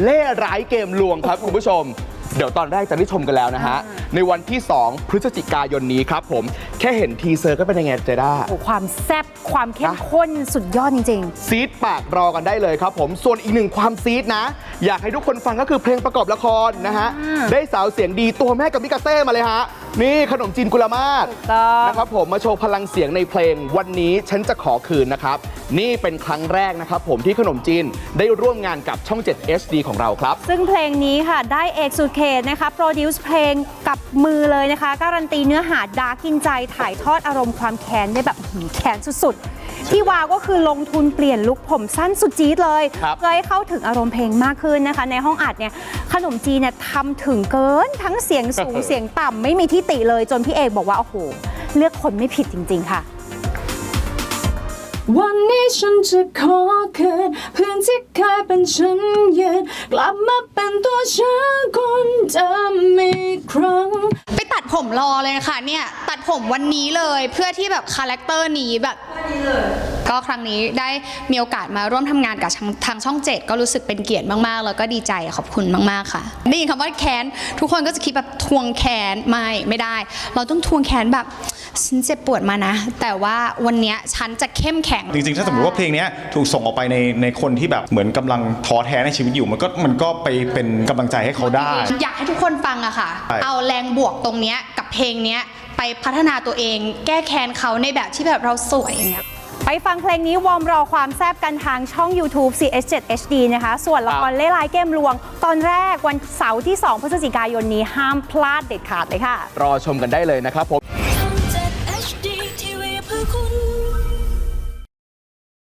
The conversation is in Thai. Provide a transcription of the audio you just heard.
เล่ร้ายเกมลวงครับคุณผู้ชม เดี๋ยวตอนแรกจะได้ชมกันแล้วนะฮะ ในวันที่ 2 พฤศจิกายนนี้ครับผม แค่เห็นทีเซอร์ก็เป็นยังไงเจด้า โอ้โหความแซ่บความเข้มนะข้นสุดยอดจริง ซีดปากรอกันได้เลยครับผมส่วนอีกหนึ่งความซีดนะ อยากให้ทุกคนฟังก็คือเพลงประกอบละครนะฮะ ได้สาวเสียงดีตัวแม่กับมิกาเซ่มาเลยฮะ นี่ขนมจีนกุลมาศต้อง นะครับผมมาโชว์พลังเสียงในเพลงวันนี้ฉันจะขอคืนนะครับ นี่เป็นครั้งแรกนะครับผมที่ขนมจีนได้ร่วมงานกับช่อง 7 HD ของเราครับๆซึ่งเพลงนี้ค่ะ ได้เอกสุดเขตนะคะโปรดิวซ์เพลงกับมือเลยนะคะ การันตีเนื้อหาดาร์กกินใจถ่ายทอดอารมณ์ความแค้นได้แบบอื้อหือแค้นสุดๆ ที่วาวก็คือลงทุนเปลี่ยนลุคผมสั้นสุดจี๊ดเลยครับ เพื่อให้เข้าถึงอารมณ์เพลงมากขึ้นนะคะ ในห้องอัดเนี่ยขนมจีนเนี่ยทำถึงเกินทั้งเสียงสูง เสียงต่ำไม่มีที่ติเลยจนพี่เอกบอกว่าโอ้โหเลือกคนไม่ผิดจริง ๆ ค่ะ วันนี้ฉันจะขอคืนเพื่อนที่เคยเป็นฉันยืนกลับมาเป็นตัวฉันคนเดิมอีกครั้ง ไปตัดผมรอเลยค่ะเนี่ย ตัดผมวันนี้เลยเพื่อที่แบบคาแรคเตอร์นี้แบบก็ครั้งนี้ได้มีโอกาสมาร่วมทำงานกับทางทางช่องเจ็ดก็รู้สึกเป็นเกียรติมากๆ แล้วก็ดีใจขอบคุณมากๆค่ะได้ยินคำว่าแค้นทุกคนก็จะคิดแบบทวงแค้นไม่ไม่ได้ เราต้องทวงแค้นแบบฉันเจ็บปวดมานะ แต่ว่าวันเนี้ยฉันจะเข้มแข็ง จริงๆ ถ้าสมมติว่าเพลงเนี้ยถูกส่งออกไปในในคนที่แบบเหมือนกำลังท้อแท้ในชีวิตอยู่ มันก็มันก็ไปเป็นกำลังใจให้เขาได้ อยากให้ทุกคนฟังอะค่ะ ใช่ เอาแรงบวกตรงเนี้ยกับเพลงเนี้ยไปพัฒนาตัวเอง แก้แค้นเขาในแบบที่แบบเราสวยอย่างเงี้ย ไปฟังเพลงนี้วอร์มรอความแซบกันทางช่อง YouTube CS7 HD นะคะ ส่วนละครเล่ร้ายเกมลวง ตอนแรกวันเสาร์ที่ 2 พฤศจิกายนนี้ห้ามพลาดเด็ดขาดเลยค่ะ รอชมกันได้เลยนะครับผม